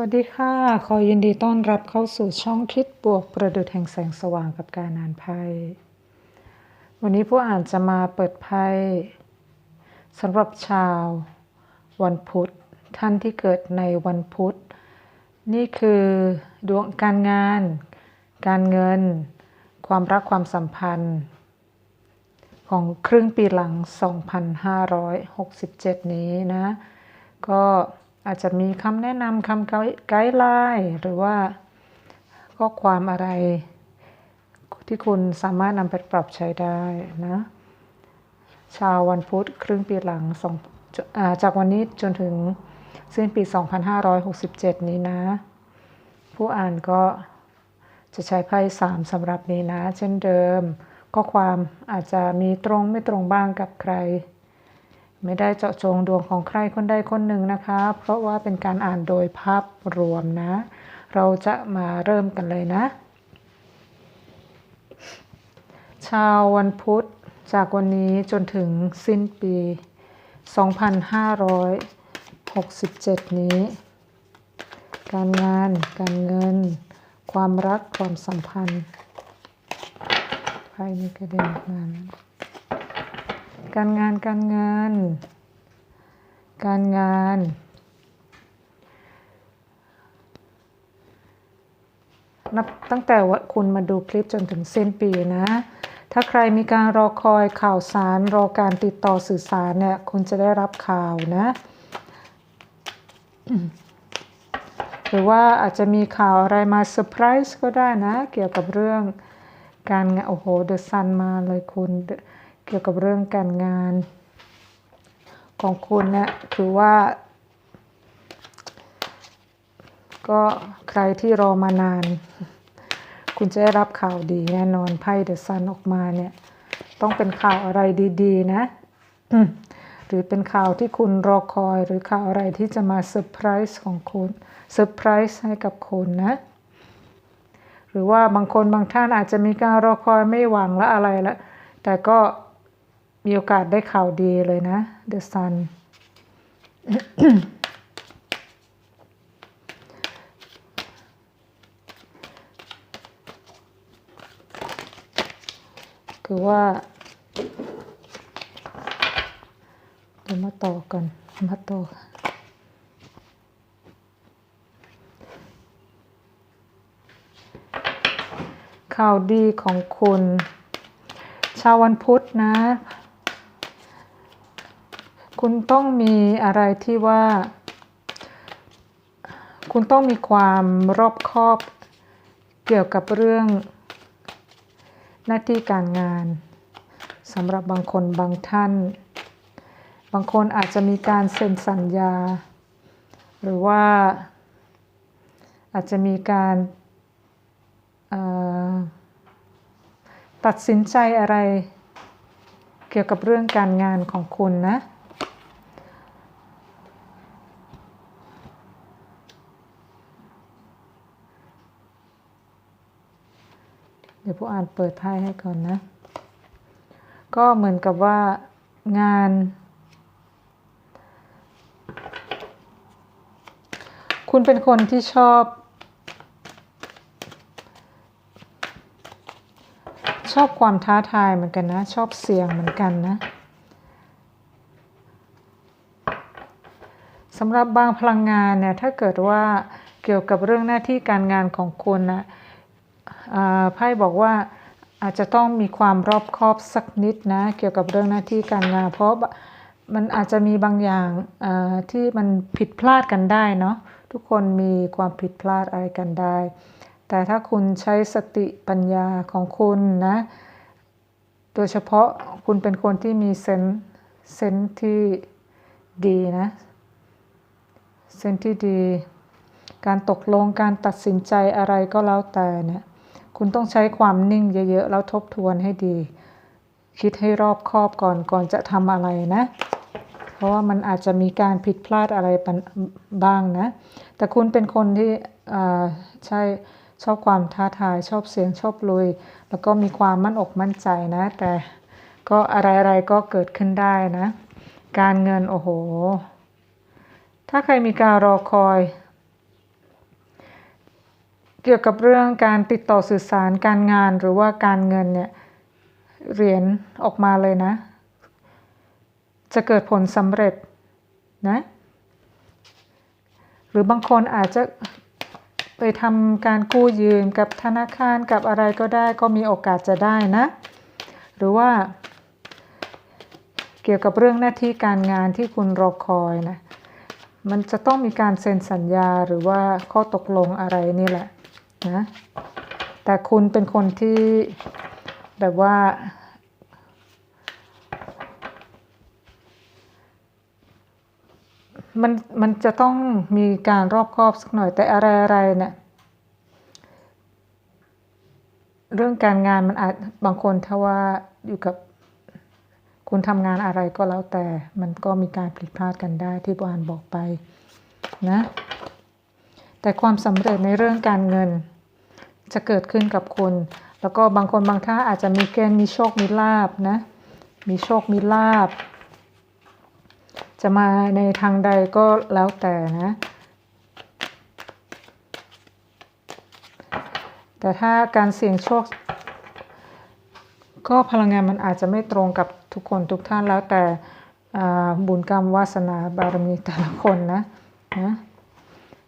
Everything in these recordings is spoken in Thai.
วัสดีค่ะ ขอยินดีต้อนรับเข้าสู่ช่องคิดบวกประดุจแห่งแสงสว่างกับการอ่านไพ่วันนี้ผู้อ่านจะมาเปิดไพ่สำหรับชาววันพุธ ท่านที่เกิดในวันพุธ นี่คือดวงการงาน การเงิน ความรักความสัมพันธ์ ของครึ่งปีหลัง 2567 นี้นะ ก็ อาจจะมีคำแนะนำคำไกด์ไลน์หรือว่าข้อความอะไร ที่คุณสามารถนำไปปรับใช้ได้นะ ชาววันพุธครึ่งปีหลังสองจากวันนี้จนถึงสิ้นปี 2567 นี้นะ ผู้อ่านก็จะใช้ไพ่สามสำหรับนี้นะ เช่นเดิม ข้อความอาจจะมีตรงไม่ตรงบ้างกับใคร ไม่ได้เจาะจงดวงของใครคนใดคนหนึ่งนะคะ เพราะว่าเป็นการอ่านโดยภาพรวมนะ เราจะมาเริ่มกันเลยนะ ชาววันพุธจากวันนี้จนถึงสิ้นปี 2567 นี้ การงาน การเงิน ความรัก ความสัมพันธ์ไพ่นี้กระเด็นออกมานะ การงานการงาน การงาน นับตั้งแต่ว่าคุณมาดูคลิปจนถึงสิ้นปีนะ ถ้าใครมีการรอคอยข่าวสาร รอการติดต่อสื่อสารเนี่ยคุณจะได้รับข่าวนะหรือว่าอาจจะมีข่าวอะไรมาเซอร์ไพรส์ก็ได้นะ เกี่ยวกับเรื่องการงานโอ้โหเดอะซันมาเลยคุณ เกี่ยวกับเรื่องการงาน ของคุณเนะี่ยคือว่า ก็ใครที่รอมานาน คุณจะได้รับข่าวดีแน่นอนไพ่เดอะซันออกมาเนี่ย ต้องเป็นข่าวอะไรดี ๆ นะหรือเป็นข่าวที่คุณรอคอยหรือข่าวอะไรที่จะมาเซอร์ไพรส์ของคุณเซอร์ไพรส์ให้กับคุณนะ หรือว่าบางคนบางท่านอาจจะมีการรอคอยไม่หวังและอะไรละแต่ก็ มีโอกาสได้ข่าวดีเลยนะ The Sun คือว่าเดี๋ยวมาต่อกัน มาต่อข่าวดีของคุณ ชาววันพุธนะ คุณต้องมีอะไรที่ว่า คุณต้องมีความรอบคอบเกี่ยวกับเรื่องหน้าที่การงานสำหรับบางคนบางท่าน บางคนอาจจะมีการเซ็นสัญญา หรือว่าอาจจะมีการตัดสินใจอะไรเกี่ยวกับเรื่องการงานของคุณนะ เดี๋ยวผู้อ่านเปิดไพ่ให้ก่อนนะ ก็เหมือนกับว่างาน คุณเป็นคนที่ชอบ ชอบความท้าทายเหมือนกันนะ ชอบเสี่ยงเหมือนกันนะสำหรับบางพลังงานเนี่ยถ้าเกิดว่าเกี่ยวกับเรื่องหน้าที่การงานของคุณนะ ไพ่บอกว่าอาจจะต้องมีความรอบคอบสักนิดนะ เกี่ยวกับเรื่องหน้าที่การงาน เพราะมันอาจจะมีบางอย่างที่มันผิดพลาดกันได้เนาะทุกคนมีความผิดพลาดอะไรกันได้ แต่ถ้าคุณใช้สติปัญญาของคุณนะโดยเฉพาะคุณเป็นคนที่มีเซนเซนที่ดีนะเซนที่ดี การตกลงการตัดสินใจอะไรก็แล้วแต่เนี่ย คุณต้องใช้ความนิ่งเยอะๆ แล้วทบทวนให้ดี คิดให้รอบคอบก่อนก่อนจะทำอะไรนะ เพราะว่ามันอาจจะมีการผิดพลาดอะไรบ้างนะ แต่คุณเป็นคนที่ใช่ชอบความท้าทายชอบเสียงชอบลุย แล้วก็มีความมั่นอกมั่นใจนะ แต่ก็อะไรๆก็เกิดขึ้นได้นะ การเงินโอ้โห ถ้าใครมีการรอคอย เกี่ยวกับเรื่องการติดต่อสื่อสารการงานหรือว่าการเงินเนี่ยเหรียญออกมาเลยนะ จะเกิดผลสำเร็จนะหรือบางคนอาจจะไปทำการกู้ยืมกับธนาคารกับอะไรก็ได้ก็มีโอกาสจะได้นะ หรือว่า เกี่ยวกับเรื่องหน้าที่การงานที่คุณรอคอยนะมันจะต้องมีการเซ็นสัญญาหรือว่าข้อตกลงอะไรนี่แหละ นะแต่คุณเป็นคนที่แบบว่า มันมันจะต้องมีการรอบคอบสักหน่อยแต่อะไรอะไรเนี่ยเรื่องการงานมันอาจบางคนถ้าว่าอยู่กับคุณทำงานอะไรก็แล้วแต่มันก็มีการผิดพลาดกันได้ที่บานบอกไปนะแต่ความสำเร็จในเรื่องการเงิน จะเกิดขึ้นกับคุณ แล้วก็บางคนบางท่านอาจจะมีเกณฑ์มีโชคมีลาบนะ มีโชคมีลาบ จะมาในทางใดก็แล้วแต่นะ แต่ถ้าการเสี่ยงโชค ก็พลังงานมันอาจจะไม่ตรงกับทุกคนทุกท่านแล้วแต่บุญกรรมวาสนาบารมีแต่ละคนนะนะ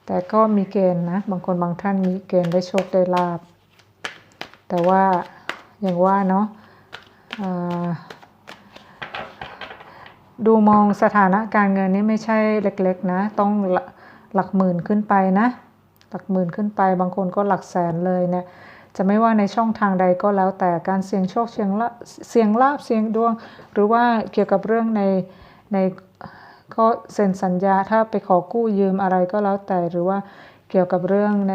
แต่ก็มีเกณฑ์นะ บางคนบางท่านมีเกณฑ์ได้โชคได้ลาบ แต่ว่าอย่างว่าเนาะดูมองสถานะการเงินนี่ไม่ใช่เล็ก ๆ นะ ต้องหลักหมื่นขึ้นไปนะ หลักหมื่นขึ้นไป บางคนก็หลักแสนเลยเนี่ย จะไม่ว่าในช่องทางใดก็แล้วแต่การเสี่ยงโชคเสี่ยงลาเสี่ยงลาบเสี่ยงดวง หรือว่าเกี่ยวกับเรื่องในใน ก็เซ็นสัญญาถ้าไปขอกู้ยืมอะไรก็แล้วแต่หรือว่าเกี่ยวกับเรื่องใน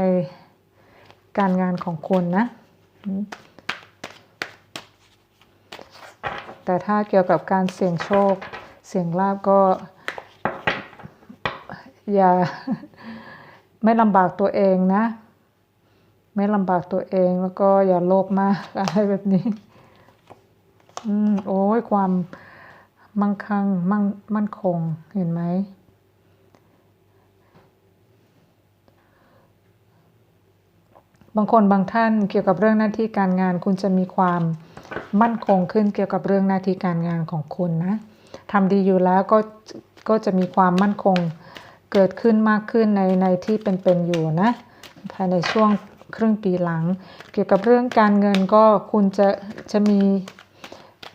การงานของคุณนะ แต่ถ้าเกี่ยวกับการเสี่ยงโชค เสี่ยงลาบก็ อย่าไม่ลำบากตัวเองนะ ไม่ลำบากตัวเองแล้วก็อย่าโลภมากอะไรแบบนี้ อืมโอ้ยความ มั่งคั่งมั่งมั่นคงเห็นไหมบางคนบางท่านเกี่ยวกับเรื่องหน้าที่การงาน คุณจะมีความมั่นคงขึ้นเกี่ยวกับเรื่องหน้าที่การงานของคุณนะทำดีอยู่แล้วก็ก็จะมีความมั่นคงเกิดขึ้นมากขึ้นในในที่เป็นๆอยู่นะภายในช่วงครึ่งปีหลัง เกี่ยวกับเรื่องการเงินก็คุณจะจะมี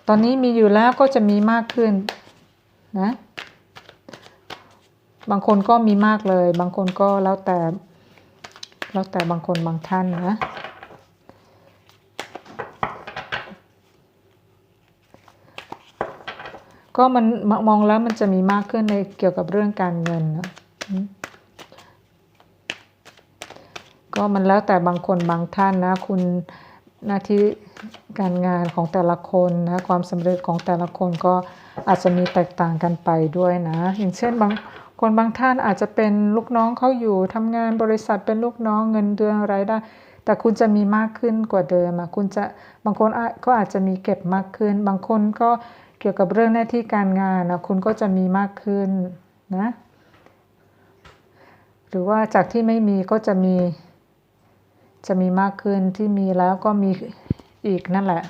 ตอนนี้มีอยู่แล้วก็จะมีมากขึ้นนะบางคนก็มีมากเลย บางคนก็แล้วแต่แล้วแต่บางคนบางท่านนะก็มันมองแล้วมันจะมีมากขึ้นในเกี่ยวกับเรื่องการเงินนะก็มันแล้วแต่บางคนบางท่านนะ คุณหน้าที่ การงานของแต่ละคนนะความสำเร็จของแต่ละคนก็อาจจะมีแตกต่างกันไปด้วยนะ อย่างเช่นบางคนบางท่านอาจจะเป็นลูกน้องเขาอยู่ทำงานบริษัทเป็นลูกน้องเงินเดือนรายได้ แต่คุณจะมีมากขึ้นกว่าเดิมอะคุณจะบางคนก็อาจจะมีเก็บมากขึ้น บางคนก็เกี่ยวกับเรื่องหน้าที่การงานนะคุณก็จะมีมากขึ้นนะหรือว่าจากที่ไม่มีก็จะมีจะมีมากขึ้นที่มีแล้วก็มี อีกนั่นแหละ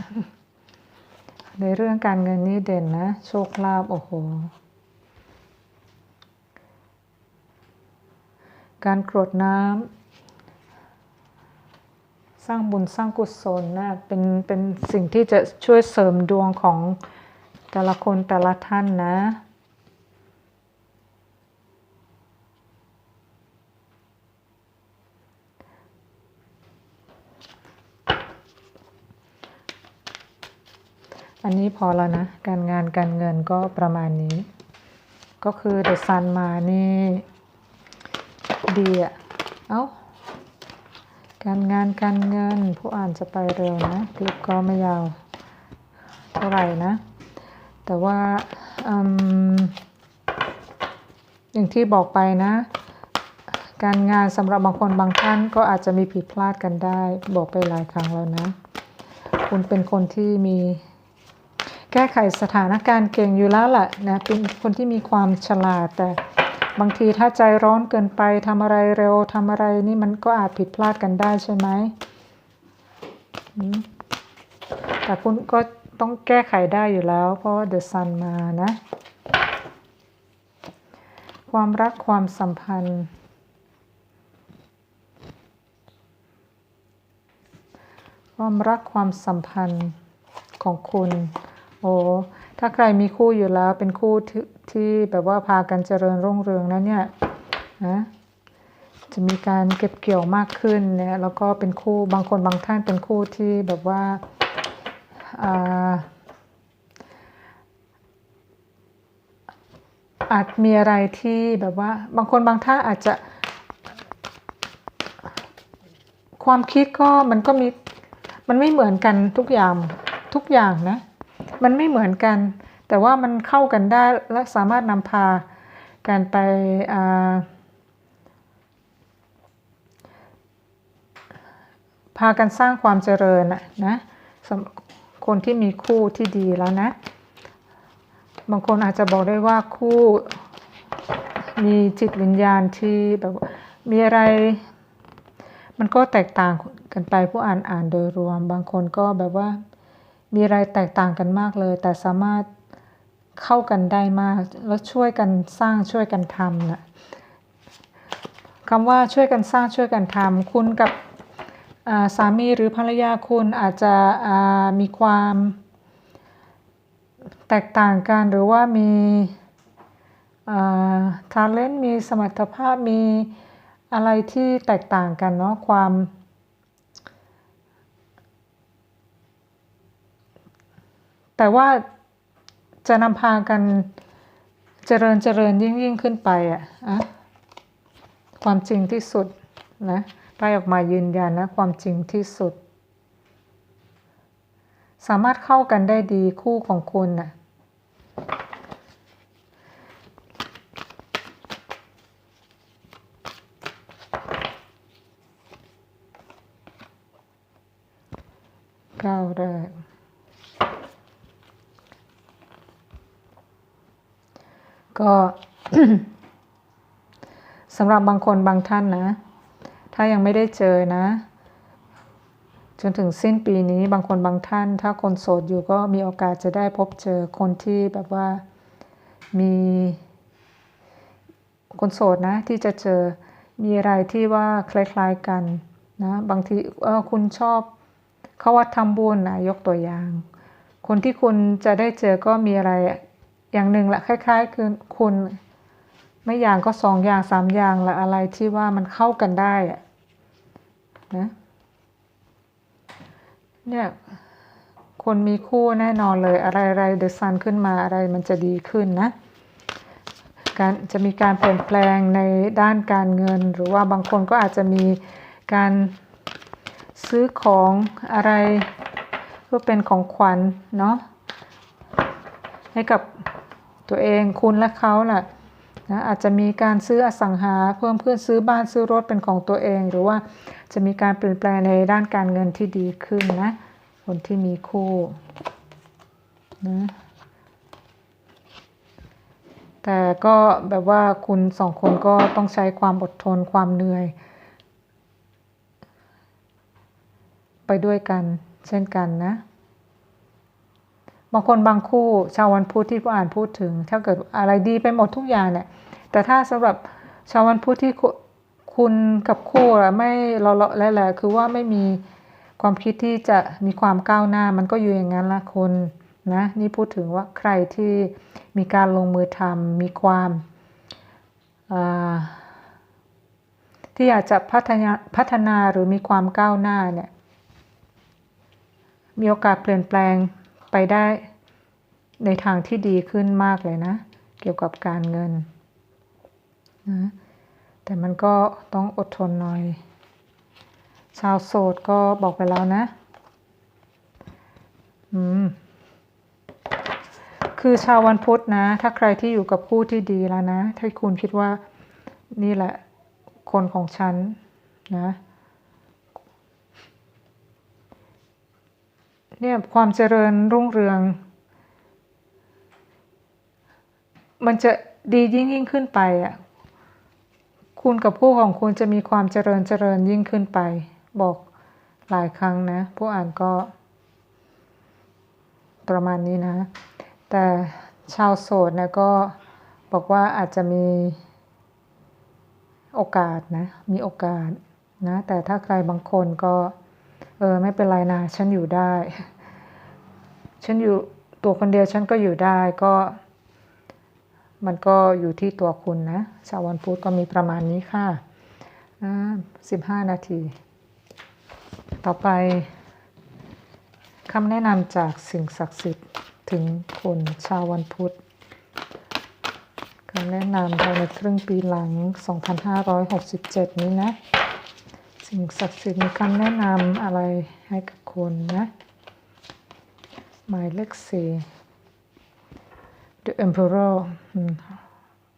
ในเรื่องการเงินนี่เด่นนะ โชคลาภโอ้โห การกรดน้ำสร้างบุญสร้างกุศลนะเป็นเป็นสิ่งที่จะช่วยเสริมดวงของแต่ละคนแต่ละท่านนะ อันนี้พอแล้วนะ การงานการเงินก็ประมาณนี้ ก็คือเดอะซันมานี่ ดีอะเอา้า การงานการเงินผู้อ่านจะไปเร็วนะคลิปก็ไม่ยาว เท่าไหร่นะ แต่ว่าอย่างที่บอกไปนะ การงานสำหรับบางคนบางท่านก็อาจจะมีผิดพลาดกันได้ บอกไปหลายครั้งแล้วนะ คุณเป็นคนที่มี แก้ไขสถานการณ์เก่งอยู่แล้วแหละนะเป็นคนที่มีความฉลาดแต่บางทีถ้าใจร้อนเกินไปทำอะไรเร็วทำอะไรนี่มันก็อาจผิดพลาดกันได้ใช่ไหมแต่คุณก็ต้องแก้ไขได้อยู่แล้ว เพราะว่าเดอะซันมานะ ความรักความสัมพันธ์ ความรักความสัมพันธ์ของคุณ อ้ถ้าใครมีคู่อยู่แล้วเป็นคู่ทที่แบบว่าพากันเจริญรุ่งเรืองนะเนี่ยนะจะมีการเก็บเกี่ยวมากขึ้นเนี่ยแล้วก็เป็นคู่บางคนบางท่านเป็นคู่ที่แบบว่าอาจมีอะไรที่แบบว่า บางคนบางท่านอาจจะ ความคิดก็มันก็มี มันไม่เหมือนกันทุกอย่างทุกอย่างนะ มันไม่เหมือนกัน แต่ว่ามันเข้ากันได้และสามารถนำพาการไปพากันสร้างความเจริญนะคนที่มีคู่ที่ดีแล้วนะ บางคนอาจจะบอกได้ว่าคู่มีจิตวิญญาณที่แบบมีอะไร มันก็แตกต่างกันไปผู้อ่านอ่านโดยรวม บางคนก็แบบว่า มีอะไรแตกต่างกันมากเลย แต่สามารถเข้ากันได้มาก แล้วช่วยกันสร้างช่วยกันทำนะคำว่าช่วยกันสร้างช่วยกันทำคุณกับสามีหรือภรรยาคุณอาจจะมีความแตกต่างกันหรือว่ามีทาเลนต์มีสมรรถภาพมีอะไรที่แตกต่างกันเนาะความ แต่ว่าจะนำพากันเจริญเจริญยิ่งยิ่งขึ้นไปอะอะความจริงที่สุดนะไปออกมายืนยันนะความจริงที่สุด สามารถเข้ากันได้ดีคู่ของคุณนะ่ะก้าวแรกก็ สำหรับบางคนบางท่านนะ ถ้ายังไม่ได้เจอนะ จนถึงสิ้นปีนี้บางคนบางท่าน ถ้าคนโสดอยู่ก็มีโอกาสจะได้พบเจอคนที่แบบว่ามีคนโสดนะ ที่จะเจอมีอะไรที่ว่าคล้ายๆกันนะบางทีเออคุณชอบเขาว่าทำบุญนะยกตัวอย่าง คนที่คุณจะได้เจอก็มีอะไรอย่างหนึ่งละคล้ายๆคือคุณ ไม่อย่างก็สองอย่างสามอย่างละอะไรที่ว่ามันเข้ากันได้นะเนี่ยคนมีคู่แน่นอนเลยอะไรอะไรเดอะซันขึ้นมาอะไรมันจะดีขึ้นนะการจะมีการเปลี่ยนแปลงในด้านการเงิน หรือว่าบางคนก็อาจจะมีการซื้อของอะไรเพื่อเป็นของขวัญเนาะให้กับตัวเองคุณและเขาแหละ นะอาจจะมีการซื้ออสังหาเพิ่มเพื่อซื้อบ้านซื้อรถเป็นของตัวเอง หรือว่าจะมีการเปลี่ยนแปลงในด้านการเงินที่ดีขึ้นนะคนที่มีคู่นะแต่ก็แบบว่าคุณสองคนก็ต้องใช้ความอดทนความเหนื่อย ไปด้วยกันเช่นกันนะ บางคนบางคู่ชาววันพุธที่ผู้อ่านพูดถึง ถ้าเกิดอะไรดีไปหมดทุกอย่างเนี่ยแต่ถ้าสำหรับชาววันพุธที่คุณกับคู่ไม่เราและแหละคือว่าไม่มีความคิดที่จะมีความก้าวหน้ามันก็อยู่อย่างนั้นละคนนะนี่พูดถึงว่าใครที่มีการลงมือทำมีความที่อยากจะพัฒนาพัฒนาหรือมีความก้าวหน้าเนี่ยมีโอกาสเปลี่ยนแปลง ไปได้ในทางที่ดีขึ้นมากเลยนะ เกี่ยวกับการเงินนะแต่มันก็ต้องอดทนหน่อย ชาวโสดก็บอกไปแล้วนะ อืม คือชาววันพุธนะ ถ้าใครที่อยู่กับคู่ที่ดีแล้วนะ ถ้าคุณคิดว่านี่แหละ คนของฉันนะ เนี่ยความเจริญรุ่งเรือง มันจะดียิ่งยิ่งขึ้นไปอะคุณกับผู้ของคุณจะมีความเจริญเจริญยิ่งขึ้นไป บอกหลายครั้งนะ ผู้อ่านก็ ประมาณนี้นะ แต่ชาวโสดนะก็บอกว่าอาจจะมีโอกาสนะ มีโอกาสนะ แต่ถ้าใครบางคนก็ เออไม่เป็นไรนะฉันอยู่ได้ ฉันอยู่ตัวคนเดียวฉันก็อยู่ได้ก็ มันก็อยู่ที่ตัวคุณนะชาววันพุธก็มีประมาณนี้ค่ะสิบห้านาที ต่อไปคำแนะนำจากสิ่งศักดิ์สิทธิ์ถึงคนชาววันพุธคำแนะนำภายในครึ่งปีหลัง 2567 นี้นะ สิ่งศักดิ์สิทธิ์มีคำแนะนำอะไรให้กับคนนะ หมายเลขสี่ The Emperor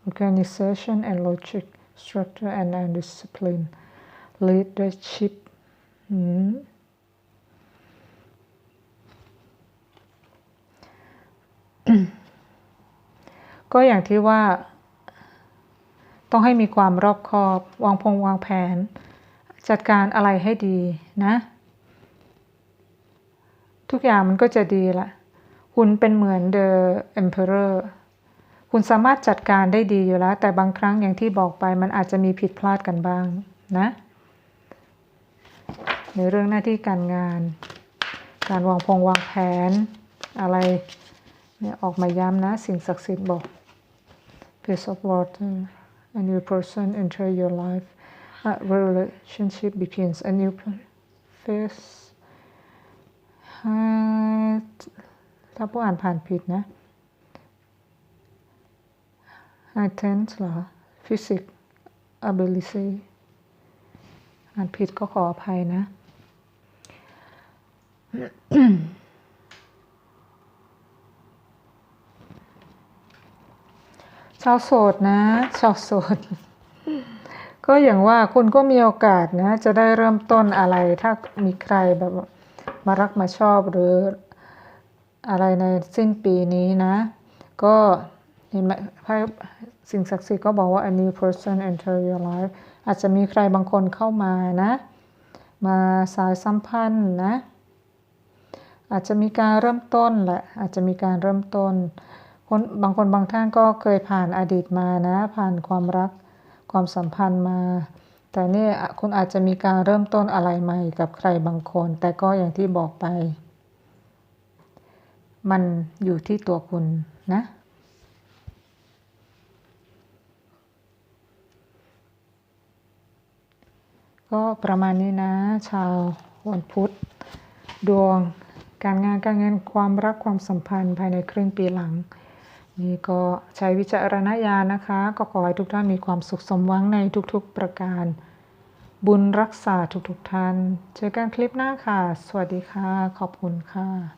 Organization and Logic Structure and Discipline Leadership ก็อย่างที่ว่า ต้องให้มีความรอบคอบ วางพงวางแผน จัดการอะไรให้ดีนะ ทุกอย่างมันก็จะดีละคุณเป็นเหมือน The Emperor คุณสามารถจัดการได้ดีอยู่แล้ว แต่บางครั้งอย่างที่บอกไปมันอาจจะมีผิดพลาดกันบ้างนะ ในเรื่องหน้าที่การงาน การวางพงวางแผน อะไรเนี่ยออกมาย้ำนะ สิ่งศักดิ์สิทธิ์บอก piece of water a new person enter your life a relationship begins a new phase ถ้าผู้อ่านผ่านผิดนะ high tense เหรอ physics ability อ่านผิดก็ขออภัยนะ ชาวโสดนะ ชาวโสด ก็อย่างว่าคุณก็มีโอกาสนะจะได้เริ่มต้นอะไรถ้ามีใครแบบมารักมาชอบหรืออะไรในสิ้นปีนี้นะ ก็เห็นไหมพสิ่งศักดิ์สิทธิ์ก็บอกว่า a new person enter your life อาจจะมีใครบางคนเข้ามานะ มาสายสัมพันธ์นะ อาจจะมีการเริ่มต้นแหละอาจจะมีการเริ่มต้นคนบางคนบางท่านก็เคยผ่านอดีตมานะ ผ่านความรัก ความสัมพันธ์มา แต่เนี่ยคุณอาจจะมีการเริ่มต้นอะไรใหม่กับใครบางคน แต่ก็อย่างที่บอกไป มันอยู่ที่ตัวคุณนะก็ประมาณนี้นะ ชาววันพุธ ดวง การงานการเงินความรักความสัมพันธ์ภายในครึ่งปีหลัง นี่ก็ใช้วิจารณญาณนะคะ ก็ขอให้ทุกท่านมีความสุขสมหวังในทุกๆประการ บุญรักษาทุกๆท่าน เจอกันคลิปหน้าค่ะ สวัสดีค่ะ ขอบคุณค่ะ